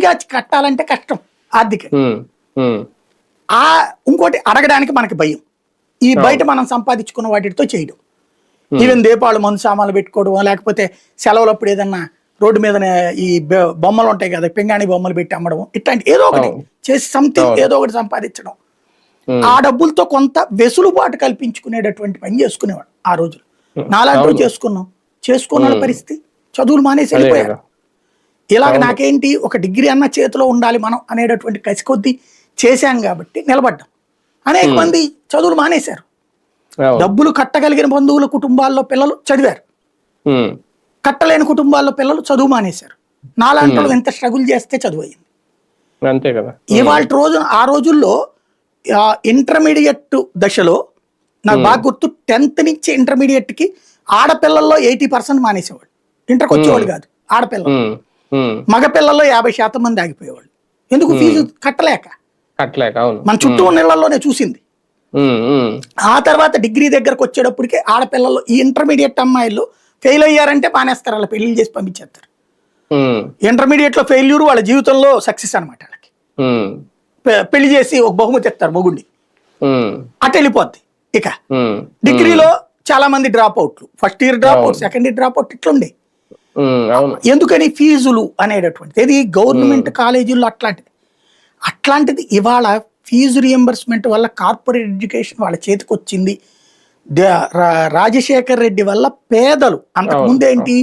ఈజీగా కట్టాలంటే కష్టం ఆర్థిక. ఆ ఇంకోటి అడగడానికి మనకి భయం. ఈ బయట మనం సంపాదించుకున్న వాటితో చేయడం. ఈవెన్ దీపావళి మందు సామాన్లు పెట్టుకోవడం లేకపోతే సెలవులప్పుడు ఏదన్నా రోడ్డు మీద ఈ బొమ్మలు ఉంటాయి కదా పింగాణి బొమ్మలు పెట్టి అమ్మడం ఇట్లాంటి ఏదో ఒకటి. చేసి సంథింగ్. ఏదో ఒకటి సంపాదించడం. ఆ డబ్బులతో కొంత వెసులుబాటు కల్పించుకునేటటువంటి పని చేసుకునేవాడు ఆ రోజులు. నాలాంటి. చేసుకున్నాం. చేసుకున్న పరిస్థితి చదువులు మానేసి వెళ్ళిపోయారు. ఇలాగ నాకేంటి ఒక డిగ్రీ అన్న చేతిలో ఉండాలి మనం అనేటటువంటి కసి కొద్దీ చేశాం కాబట్టి నిలబడ్డాం. అనేక మంది చదువులు మానేశారు. డబ్బులు కట్టగలిగిన బంధువుల కుటుంబాల్లో పిల్లలు చదివారు. కట్టలేని కుటుంబాల్లో పిల్లలు చదువు మానేశారు. నాలాంటి ఎంత స్ట్రగుల్ చేస్తే చదువు అయింది. అంతే కదా. ఇవాళ రోజు ఆ రోజుల్లో ఇంటర్మీడియట్ దశలో నాకు బాగా గుర్తు టెన్త్ నుంచి intermediate కి ఆడపిల్లల్లో ఎయిటీ పర్సెంట్ మానేసేవాళ్ళు. ఇంటర్కి వచ్చేవాళ్ళు కాదు ఆడపిల్లలు. ఉమ్, ఉమ్, మగ పిల్లల్లో యాభై శాతం మంది ఆగిపోయేవాళ్ళు. ఎందుకు ఫీజు కట్టలేక? కట్టలేక అవును. మన చుట్టూ ఉన్న ఇళ్ళలోనే చూసింది. ఆ తర్వాత డిగ్రీ దగ్గరకు వచ్చేటప్పటికి ఆడపిల్లలు ఈ ఇంటర్మీడియట్ అమ్మాయిలు ఫెయిల్ అయ్యారంటే మానేస్తారు అలా పెళ్ళి చేసి పంపించేస్తారు. ఇంటర్మీడియట్లో ఫెయిల్యూర్ వాళ్ళ జీవితంలో సక్సెస్ అనమాట వాళ్ళకి. పెళ్ళి చేసి ఒక బహుమతి ఇస్తారు మొగుడిని. అటు వెళ్ళిపోద్ది ఇక. డిగ్రీలో చాలా మంది drop అవుట్లు. First year drop out second year drop out ఇట్లుండే. ఎందుకని ఫీజులు అనేటటువంటిది? ఇది గవర్నమెంట్ కాలేజీల్లో అట్లాంటిది. అట్లాంటిది ఇవాళ ఫీజు రియంబర్స్మెంట్ వల్ల కార్పొరేట్ ఎడ్యుకేషన్ వాళ్ళ చేతికి వచ్చింది. రాజశేఖర్ రెడ్డి వల్ల పేదలు అంతకు ముందు ఏంటి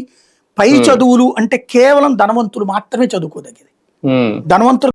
పై చదువులు అంటే కేవలం ధనవంతులు మాత్రమే చదువుకోదగ్గది. ధనవంతులు